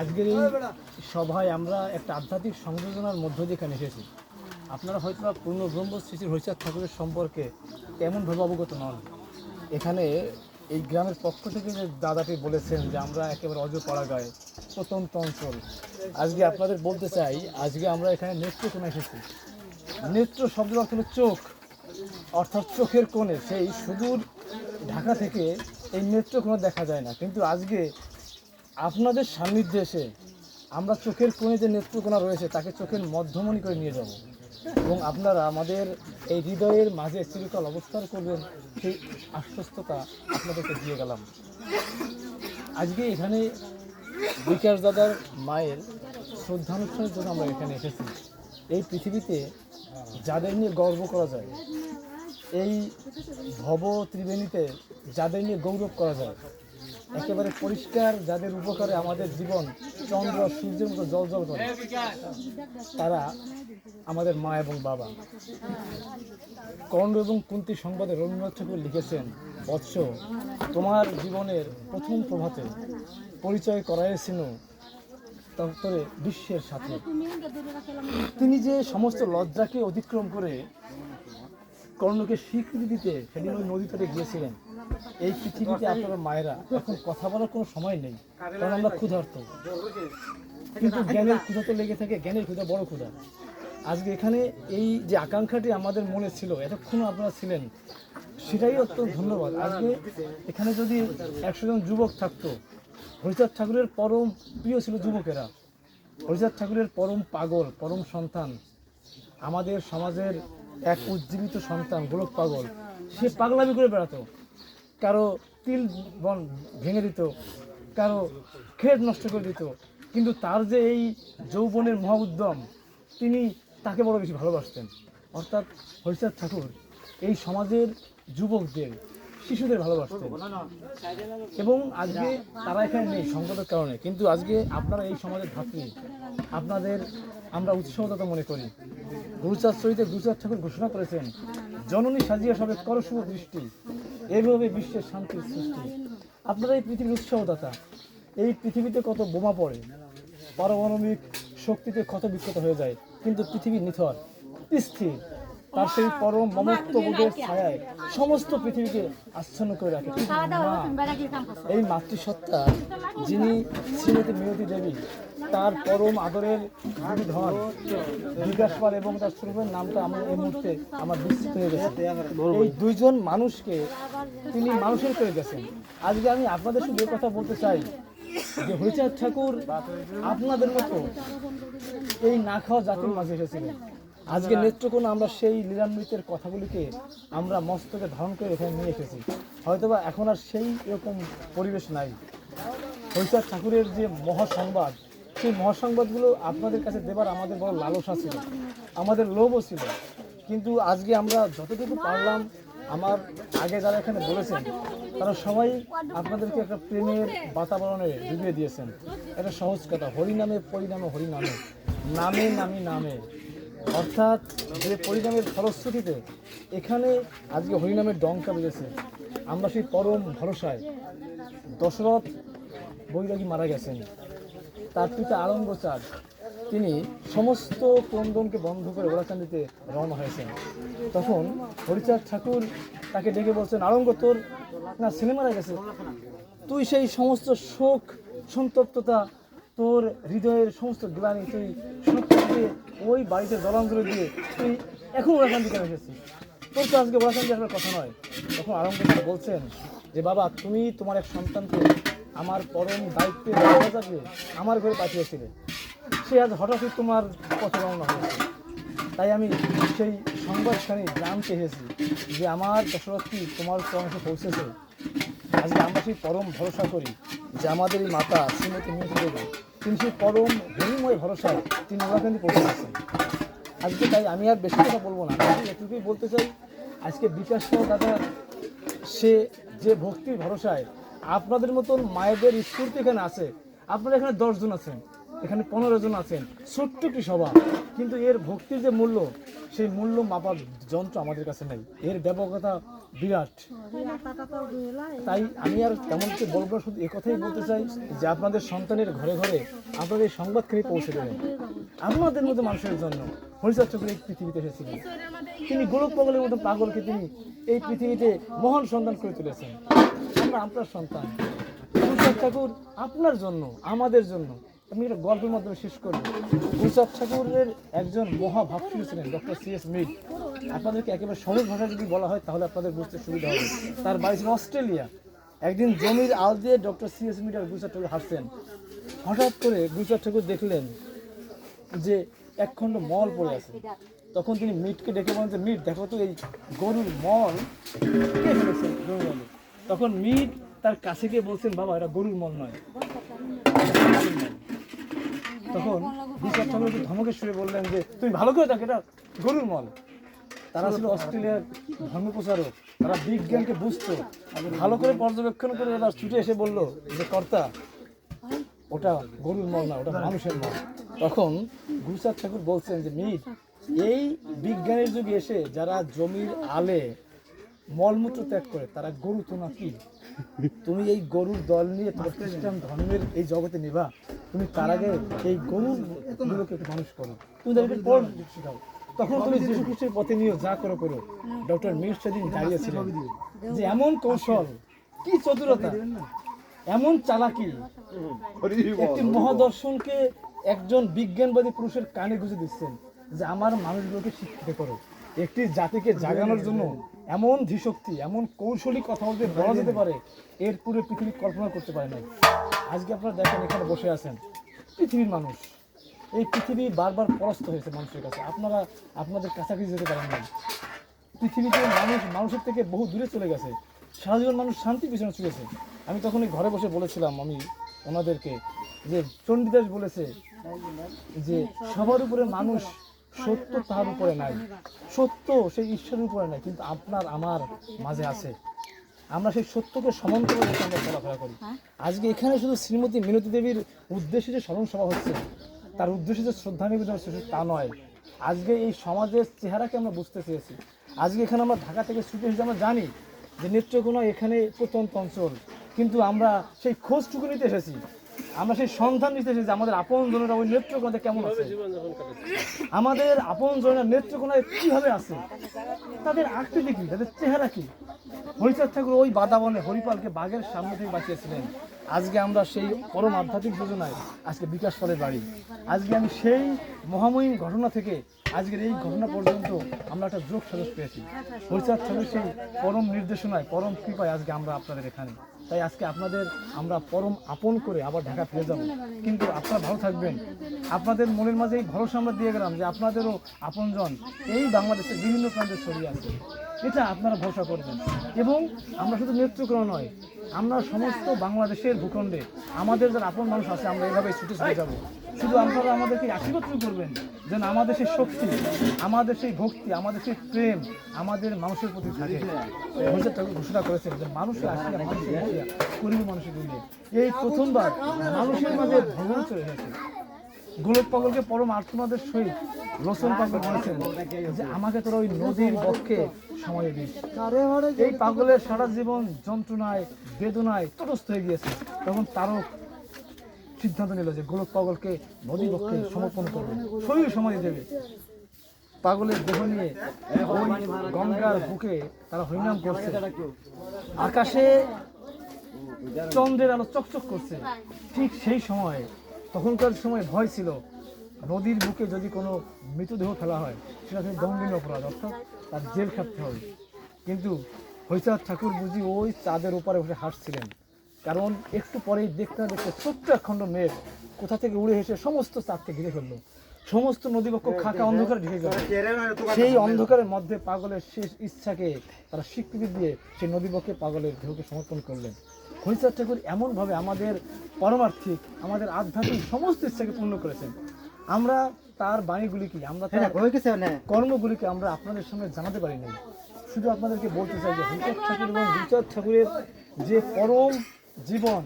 আজকের এই সভায় আমরা একটা আধ্যাত্মিক সংযোজনার মধ্য দিয়ে এখানে এসেছি। আপনারা হয়তো পূর্ণ ব্রহ্ম শ্রী হরিচাঁদ ঠাকুরের সম্পর্কে তেমনভাবে অবগত নন। এখানে এই গ্রামের পক্ষ থেকে যে দাদাটি বলেছেন যে আমরা একেবারে অজপাড়া গায়ে প্রত্যন্ত অঞ্চল। আজকে আপনাদের বলতে চাই, আজকে আমরা এখানে নেত্রকোনা এসেছি। নেত্র শব্দের অর্থ হলো চোখ। অর্থাৎ চোখের কোণে, সেই সুদূর ঢাকা থেকে এই নেত্রকোনা দেখা যায় না। কিন্তু আজকে আপনাদের সান্নিধ্যে এসে আমরা চোখের কোণে যে নেত্রকোনা রয়েছে, তাকে চোখের মধ্যমণি করে নিয়ে যাব। এবং আপনারা আমাদের এই হৃদয়ের মাঝে চিরকাল অবস্থান করবেন, সেই আশ্বস্ততা আপনাদেরকে দিয়ে গেলাম। আজকে এখানে বিকাশ দাদার মায়ের শ্রদ্ধানুষ্ঠানের জন্য আমরা এখানে এসেছি। এই পৃথিবীতে যাদের নিয়ে গর্ব করা যায়, এই ভব ত্রিবেণীতে যাদের নিয়ে গৌরব করা যায় একেবারে পরিষ্কার যাদের উপকারে আমাদের জীবন চন্দ্র, সূর্যের মতো জল জল করে, তারা আমাদের মা এবং বাবা। কর্ণ এবং কুন্তি সংবাদে রবীন্দ্রনাথ ঠাকুর লিখেছেন, বৎস, তোমার জীবনের প্রথম প্রভাতে পরিচয় করাইছিল তত্তরে বিশ্বের সাথে। তিনি যে সমস্ত লজ্জাকে অতিক্রম করে কর্ণকে স্বীকৃতি দিতে সেদিন ওই নদী তটে গিয়েছিলেন। এই পৃথিবীতে আপনারা মায়েরা, এখন কথা বলার কোনো সময় নেই। কারণ আমরা ক্ষুধার্ত। কিন্তু জ্ঞানের ক্ষুধা তো লেগে থাকে, জ্ঞানের ক্ষুধা বড় ক্ষুধা। আজকে এখানে এই যে আকাঙ্ক্ষাটি আমাদের মনে ছিল, এতক্ষণ আপনারা ছিলেন, সেটাই অত্যন্ত ধন্যবাদ। আজকে এখানে যদি একশো জন যুবক থাকতো, হরিচাঁদ ঠাকুরের পরম প্রিয় ছিল যুবকেরা। হরিচাঁদ ঠাকুরের পরম পাগল, পরম সন্তান, আমাদের সমাজের এক উজ্জীবিত সন্তান, গোলক পাগল। সে পাগলামি করে বেড়াতো। কারও তিল বন ভেঙে দিত, কারও ক্ষেত নষ্ট করে দিত। কিন্তু তার যে এই যৌবনের মহা উদ্যম তিনি তাকে বড় বেশি ভালোবাসতেন। অর্থাৎ হরিচাঁদ ঠাকুর এই সমাজের যুবকদের, শিশুদের ভালোবাসতেন। এবং আজকে তারা এখানে নেই সংকটের কারণে। কিন্তু আজকে আপনারা এই সমাজের ধাত্রী আপনাদের আমরা উৎসাহদাতা মনে করি। গুরুচাঁদ চরিতে গুরুচাঁদ ঠাকুর ঘোষণা করেছেন, জননী সাজিয়া সবে করশুভ দৃষ্টি। এভাবে বিশ্বের শান্তির সৃষ্টি। আপনারা এই পৃথিবীর উৎসাহদাতা এই পৃথিবীতে কত বোমা পড়ে পারমাণবিক শক্তিতে ক্ষত বিক্ষত হয়ে যায় কিন্তু পৃথিবী নিথর স্থির। তার সেই পরম মমত্ববোধের ছায়ায় সমস্ত পৃথিবীকে আচ্ছন্ন করে রাখে। এই মাতৃসত্তা যিনি শ্রীমতী মিনতি দেবী তার পরম আদরের ধন বিকাশ পাল এবং তার স্বরূপের নামটা আমার এই মুহূর্তে আমার বিস্তৃত হয়ে গেছে। এই দুইজন মানুষকে তিনি মানুষের করে গেছেন। আজকে আমি আপনাদের শুধু কথা বলতে চাই যে হরিচাঁদ ঠাকুর আপনাদের মতো এই না খাওয়া জাতির মাঝে এসেছিলেন। আজকে নেত্রকোনা আমরা সেই লীলামৃতের কথাগুলিকে আমরা মস্তকে ধারণ করে এখানে নিয়ে এসেছি। হয়তোবা এখন আর সেই এরকম পরিবেশ নাই। হরিচাঁদ ঠাকুরের যে মহাসংবাদ সেই মহাসংবাদগুলো আপনাদের কাছে দেবার আমাদের বড় লালসা ছিল, আমাদের লোভও ছিল। কিন্তু আজকে আমরা যতটুকু পারলাম, আমার আগে যারা এখানে বলেছেন, তারা সবাই আপনাদেরকে একটা প্রেমের বাতাবরণে ডুবিয়ে দিয়েছেন। এটা সহজ কথা, হরিনামে পরিণামে হরিনামে, নামে নামি নামে। অর্থাৎ যে পরিণামের ফলশ্রুতিতে এখানে আজকে হরিনামের ডঙ্কা বেজেছে। আমরা সেই পরম ভরসায় দশরথ বৈরাগী মারা গেছেন। তার পিতা আরঙ্গচাঁদ তিনি সমস্ত ক্রন্দনকে বন্ধ করে ওরাকান্দিতে রওনা হয়েছেন। তখন হরিচাঁদ ঠাকুর তাকে ডেকে বলছেন আরঙ্গ তোর না ছেলে মারা গেছে? তুই সেই সমস্ত শোক, সন্তপ্ততা, তোর হৃদয়ের সমস্ত গ্লানি, তুই দিয়ে ওই বাড়িতে জলাঞ্জলি দিয়ে তুই এখন ওরাকান্দি কেন এসেছিস। তোর তো আজকে ওরাকান্দি আসার কথা নয়। তখন আরঙ্গচাঁদ বলছেন যে, বাবা, তুমি তোমার এক সন্তানকে আমার পরম দায়িত্বে রাজাকে আমার ঘরে পাঠিয়েছিলে। সে আজ হঠাৎই তোমার পথে হয়েছে। তাই আমি সেই সংবাদখানি জানতে এসেছি যে আমার দশরথটি তোমার চরণে পৌঁছেছে। আজকে আমরা সেই পরম ভরসা করি যে আমাদের এই মাতা শ্রীমতী মিনতি দেবী তিনি সেই পরম হরিময় ভরসায় তিনি ওরাকান্দি পৌঁছে গেছেন। আজকে তাই আমি আর বেশি কথা বলব না, আমি এটুকুই বলতে চাই, আজকে বিকাশ দাদা, সে যে ভক্তির ভরসায় আপনাদের মতন মায়েদের স্ফূর্তি এখানে আছে। আপনারা এখানে দশজন আছেন, এখানে পনেরো জন আছেন, ছোট্ট একটি সভা? কিন্তু এর ভক্তির যে মূল্য, সেই মূল্য মাপার যন্ত্র আমাদের কাছে নেই। এর ব্যাপকতা বিরাট। তাই আমি আর তেমন কিছু বলব শুধু একথাই বলতে চাই যে আপনাদের সন্তানের ঘরে ঘরে আপনাদের সংবাদখানি পৌঁছে দেবেন। আপনাদের মতো মানুষের জন্য হরিচার চক্র এই পৃথিবীতে এসেছিলেন। তিনি গোলক পাগলের মতো পাগলকে তিনি এই পৃথিবীতে মহান সন্তান করে তুলেছেন। আপনার সন্তান। হরিচাঁদ ঠাকুর আপনার জন্য, আমাদের জন্য। আমি একটা গল্পের মাধ্যমে শেষ করব। হরিচাঁদ ঠাকুরের একজন মহাভাবশীল ছিলেন, ডক্টর সি এস মিড আপনাদেরকে একেবারে সহজ ভাষায় যদি বলা হয়, তাহলে আপনাদের বুঝতে সুবিধা হবে। তার বাড়ি ছিল অস্ট্রেলিয়া। একদিন জমির আল দিয়ে ডক্টর সি এস মিড আর গুজরাট ঠাকুর হাঁটছেন। হঠাৎ করে গুজরাট ঠাকুর দেখলেন যে একখণ্ড মল পড়ে আছে। তখন তিনি মিটকে ডেকে বলেন যে মিট দেখো তো এই গরুর মল। কে ফেলেছে গরুর মলে? তখন মিট তার কাছে গিয়ে বলছেন, বাবা, এটা গরুর মল নয়। তখন বিচার ঠাকুর একটু ধমকে সুরে বললেন যে, তুমি ভালো করে দেখো, এটা গরুর মল। তারা ছিল অস্ট্রেলিয়ার ধর্ম প্রচারক তারা বিজ্ঞানকে বুঝতো। ভালো করে পর্যবেক্ষণ করে ওরা ছুটে এসে বলল যে, কর্তা, ওটা গরুর মল না, ওটা মানুষের মল। তখন গুরুচাঁদ ঠাকুর বলছেন যে, মির, এই বিজ্ঞানের যুগে এসে যারা জমির আলে মলমূত্র ত্যাগ করে, তারা গরু তো নাকি তুমি এই গরুর দল নিয়ে তোমার খ্রিস্টান ধর্মের এই জগতে নেবা, তুমি তার আগে এই গরুর গুলোকে মানুষ করো। তুমি তাদেরকে পড় শেখাও। তখন তুমি যীশু খ্রিস্টের পথে নিয়ে যা করো করো। ডক্টর মির সেদিন দাঁড়িয়েছিলেন যে এমন কৌশল, কি চতুরতা, এমন চালাকি, একটি মহাদর্শনকে একজন বিজ্ঞানবাদী পুরুষের কানে গুঁজে দিচ্ছেন যে আমার মানুষগুলোকে শিক্ষিত করো। একটি জাতিকে জাগানোর জন্য এমন ধীশক্তি, এমন কৌশলী কথা বলতে বলা যেতে পারে, এর পুরো পৃথিবী কল্পনা করতে পারে না আজকে আপনারা দেখেন, এখানে বসে আছেন পৃথিবীর মানুষ। এই পৃথিবী বারবার পরাস্ত হয়েছে মানুষের কাছে। আপনারা, আপনাদের কাছাকাছি যেতে পারেন না পৃথিবীতে মানুষ, মানুষের থেকে বহু দূরে চলে গেছে। সারা জীবন মানুষ শান্তি পিছনে ছুটেছে। আমি তখন এই ঘরে বসে বলেছিলাম, আমি ওনাদেরকে যে চণ্ডীদাস বলেছে যে সবার উপরে মানুষ সত্য তার উপরে নাই। সত্য সেই ঈশ্বরের উপরে নাই কিন্তু আপনার আমার মাঝে আছে। আমরা সেই সত্যকে সমান্তর রেখে আমরা চলাফেরা করি। আজকে এখানে শুধু শ্রীমতী মিনতি দেবীর উদ্দেশ্যে যে স্মরণ সভা হচ্ছে তার উদ্দেশ্যে যে শ্রদ্ধা নিবেদন হচ্ছে শুধু তা নয়। আজকে এই সমাজের চেহারাকে আমরা বুঝতে চেয়েছি। আজকে এখানে আমরা ঢাকা থেকে ছুটে এসেছি আমরা জানি যে নেত্রকোনা এখানে প্রত্যন্ত অঞ্চল কিন্তু আমরা সেই খোঁজটুকু নিতে এসেছি। আমরা সেই সন্ধান নিতে এসেছি যে আমাদের আপন জনেরা ওই নেত্রকোনাতে কেমন আছে? আমাদের আপন জনেরা নেত্রকোনায় কীভাবে আছে? তাদের আকৃতি কি? তাদের চেহারা কি? হরিচাঁদ ঠাকুর ওই বাদাবনে হরিপালকে বাঘের সামনে থেকে বাঁচিয়েছিলেন। আজকে আমরা সেই পরম আধ্যাত্মিক যোজনায় আজকে বিকাশ ফলের বাড়ি। আজকে আমি সেই মহামহিম ঘটনা থেকে আজকের এই ঘটনা পর্যন্ত আমরা একটা যোগ সাজস পেয়েছি। হরিচাঁদ ঠাকুর সেই পরম নির্দেশনায় পরম কৃপায় আজকে আমরা আপনাদের এখানে। তাই আজকে আপনাদের আমরা পরম আপন করে আবার ঢাকা ফিরে যাব। কিন্তু আপনারা ভালো থাকবেন। আপনাদের মনের মাঝে এই ভরসা আমরা দিয়ে গেলাম যে আপনাদেরও আপনজন এই বাংলাদেশের বিভিন্ন প্রান্তে ছড়িয়ে আছে। এটা আপনারা ভরসা করবেন। এবং আমরা শুধু নেত্রকোনা নয়, আমরা সমস্ত বাংলাদেশের ভূখণ্ডে, আমাদের যারা আপন মানুষ আছে, আমরা এভাবে ছুটে ছুটে যাব। শুধু আপনারা আমাদেরকে আশীর্বাদ করবেন যেন আমাদের সেই শক্তি, আমাদের সেই ভক্তি, আমাদের সেই প্রেম, আমাদের মানুষের প্রতি থাকে। ঘোষণা করেছেন যে মানুষের আসিয়া মানুষের আসিয়া করিব মানুষের দুনিয়া এই প্রথমবার মানুষের মাঝে ভগবান চলে এসেছে গোলক পাগলকে পরম আর্তনাদের সহিত রসুন পাগল বলেছেন যে আমাকে তোরা ওই নদীর বক্ষে সময় দিস। এই পাগলের সারা জীবন যন্ত্রণায়, বেদনায় তটস্থ হয়ে গিয়েছে। তখন তারও সিদ্ধান্ত নিল যে গোলক পাগলকে নদী বক্ষে সমর্পণ করবে। শরীর সময় দেবে। পাগলের দেহ নিয়ে ওই গঙ্গার বুকে তারা হরিনাম করছে। আকাশে চন্দ্রের আলো চকচক করছে। ঠিক সেই সময় তখনকার সময় ভয় ছিল, নদীর বুকে যদি কোনো মৃতদেহ ফেলা হয়, সেটা কিন্তু দণ্ডনীয় অপরাধ, অর্থাৎ তার জেল খাটতে হবে। কিন্তু হরিচাঁদ ঠাকুর বুঝি ওই চাঁদের ওপারে উঠে হাসছিলেন কারণ একটু পরেই দেখতে না দেখতে ছোট্ট একখণ্ড মেঘ কোথা থেকে উড়ে এসে সমস্ত চাঁদকে ঘিরে ফেলল। সমস্ত নদীপক্ষ খাকা অন্ধকার ঢেকে গেল সেই অন্ধকারের মধ্যে পাগলের শেষ ইচ্ছাকে তারা স্বীকৃতি দিয়ে সেই নদীবক্ষে পাগলের দেহকে সমর্পণ করলেন। হরিচাঁদ ঠাকুর এমনভাবে আমাদের পরমার্থিক আমাদের আধ্যাত্মিক সমস্ত ইচ্ছাকে পূর্ণ করেছেন। আমরা তার বাণীগুলি কি আমরা কর্মগুলিকে আমরা আপনাদের সামনে জানাতে পারি নাই। শুধু আপনাদেরকে বলতে চাই যে হরিচাঁদ ঠাকুর এবং হরিচাঁদ ঠাকুরের যে পরম জীবন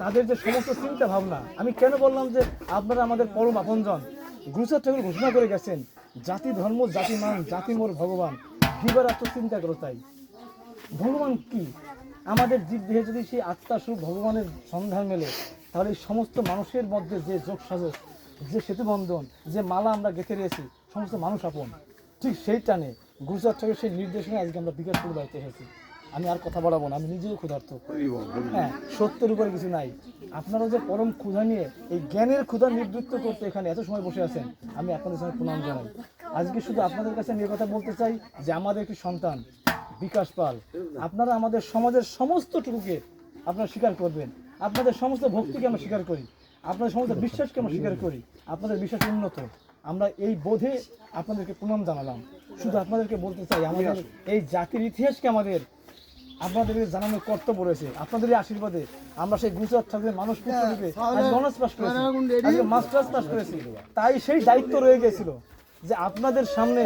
তাদের যে সমস্ত চিন্তা ভাবনা আমি কেন বললাম যে আপনারা আমাদের পরম আপনজন? গুরুচাঁদ ঠাকুর ঘোষণা করে গেছেন জাতি ধর্ম জাতি মান জাতি মোর ভগবান। দিবার চিন্তা করো তাই ভগবান কি? আমাদের জীব দেহে যদি সেই আত্মা সুখ ভগবানের সন্ধান মেলে তাহলে সমস্ত মানুষের মধ্যে যে যোগ সাজক যে সেতুবন্ধন যে মালা আমরা গেঁথে রয়েছি সমস্ত মানুষ আপন। ঠিক সেই টানে গুজরাট থেকে সেই নির্দেশনে আজকে আমরা বিকাশপুর বাড়িতে এসেছি। আমি আর কথা বাড়াবো না আমি নিজেও ক্ষুধার্ত। হ্যাঁ সত্যের উপরে কিছু নাই। আপনারা যে পরম ক্ষুধা নিয়ে এই জ্ঞানের ক্ষুধা নিবৃত্ত করতে এখানে এত সময় বসে আছেন, আমি আপনাদের সঙ্গে প্রণাম জানাই। আজকে শুধু আপনাদের কাছে আমি কথা বলতে চাই যে আমাদের একটি সন্তান, বিকাশ পাল, আপনারা আমাদের সমাজের সমস্ত টুকুকে আপনারা স্বীকার করবেন। আপনাদের সমস্ত ভক্তিকে আমরা স্বীকার করি, আপনাদের সমস্ত বিশ্বাসকে আমরা স্বীকার করি, আপনাদের বিশ্বাস উন্নত। আমরা এই বোধে আপনাদেরকে প্রণাম জানালাম। শুধু আপনাদেরকে বলতে চাই, আমাদের এই জাতির ইতিহাসকে আমাদের আপনাদেরকে জানানো কর্তব্য রয়েছে। আপনাদের আশীর্বাদে আমরা সেই গুজরাট থাকবে মানুষ অনার্স পাস করেছি। মাস্টার্স পাস করেছি। তাই সেই দায়িত্ব রয়ে গেছিল যে আপনাদের সামনে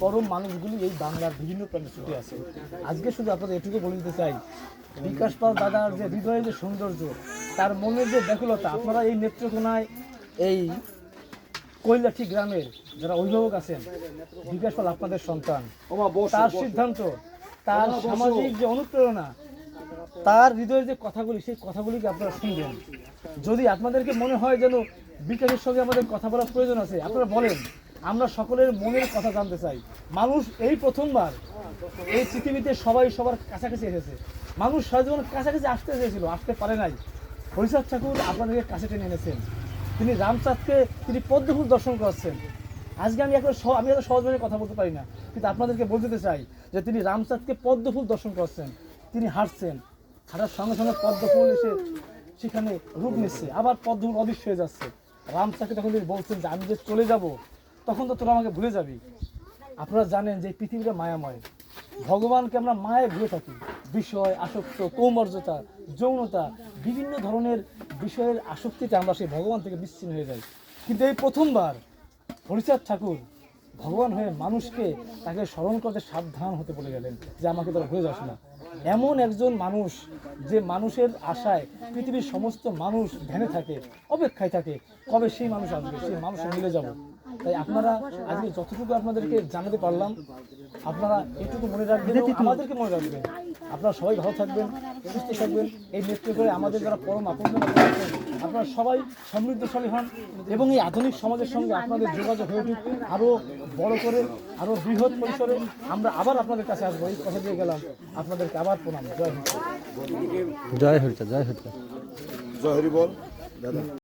পরম মানুষগুলি এই বাংলার বিভিন্ন প্রান্তে ছুটে আছে আজকে শুধু আপনাদের এটুকু বলে দিতে চাই, বিকাশ পাল দাদার যে হৃদয়ের যে সৌন্দর্য, তার মনের যে ব্যাকুলতা, আপনারা এই নেত্রকোনায় এই কৈলাঠি গ্রামের যারা অভিভাবক আছেন, বিকাশ পাল আপনাদের সন্তান। তার সিদ্ধান্ত, তার সামাজিক যে অনুপ্রেরণা, তার হৃদয়ের যে কথাগুলি, সেই কথাগুলিকে আপনারা শুনবেন। যদি আপনাদেরকে মনে হয় যেন বিকাশের সঙ্গে আমাদের কথা বলার প্রয়োজন আছে, আপনারা বলেন। আমরা সকলের মনের কথা জানতে চাই। মানুষ এই প্রথমবার এই পৃথিবীতে সবাই সবার কাছাকাছি এসেছে। মানুষ সারাজীবন কাছাকাছি আসতে চেয়েছিল, আসতে পারে নাই। হরিচাঁদ ঠাকুর আপনাদেরকে কাছে টেনে এনেছেন। তিনি রামচাঁদকে তিনি পদ্মফুল দর্শন করাচ্ছেন। আজকে আমি এখন আমি এত সহজভাবে কথা বলতে পারি না, কিন্তু আপনাদেরকে বলতে চাই যে তিনি রামচাঁদকে পদ্মফুল দর্শন করছেন তিনি হাঁটছেন, হাঁটার সঙ্গে সঙ্গে পদ্মফুল এসে সেখানে রূপ নিচ্ছে, আবার পদ্মফুল অদৃশ্য হয়ে যাচ্ছে। রামচাঁদকে তখন তিনি বলছেন যে আমি যে চলে যাব তখন তো তোরা আমাকে ভুলে যাবি। আপনারা জানেন যে পৃথিবীটা মায়াময়। ভগবানকে আমরা মায়ে ভুলে থাকি। বিষয়, আসক্ত, কৌমর্যতা, যৌনতা, বিভিন্ন ধরনের বিষয়ের আসক্তিতে আমরা সেই ভগবান থেকে বিচ্ছিন্ন হয়ে যাই। কিন্তু এই প্রথমবার হরিচাঁদ ঠাকুর ভগবান হয়ে মানুষকে তাকে স্মরণ করতে সাবধান হতে বলে গেলেন যে আমাকে তারা হয়ে যাস না। এমন একজন মানুষ যে মানুষের আশায় পৃথিবীর সমস্ত মানুষ ধ্যানে থাকে, অপেক্ষায় থাকে, কবে সেই মানুষ আসবে? সেই মানুষে মিলে যাব। তাই আপনারা আজকে যতটুকু আপনাদেরকে জানাতে পারলাম আপনারা এটুকু মনে রাখবেন আমাদেরকে মনে রাখবেন। আপনারা সবাই ভালো থাকবেন সুস্থ থাকবেন। এই নেতৃত্ব করে আমাদের যারা পরম আপন আপনারা সবাই সমৃদ্ধশালী হন এবং এই আধুনিক সমাজের সঙ্গে আপনাদের যোগাযোগ হয়ে উঠুক। আরও বড় করে আরও বৃহৎ পরিসরে আমরা আবার আপনাদের কাছে আসব। এই কথা দিয়ে গেলাম। আপনাদেরকে আবার প্রণাম। জয় হিন্দ। জয় হরিচাঁদ জয় হরিচাঁদ। জয় হরি বল। দাদা।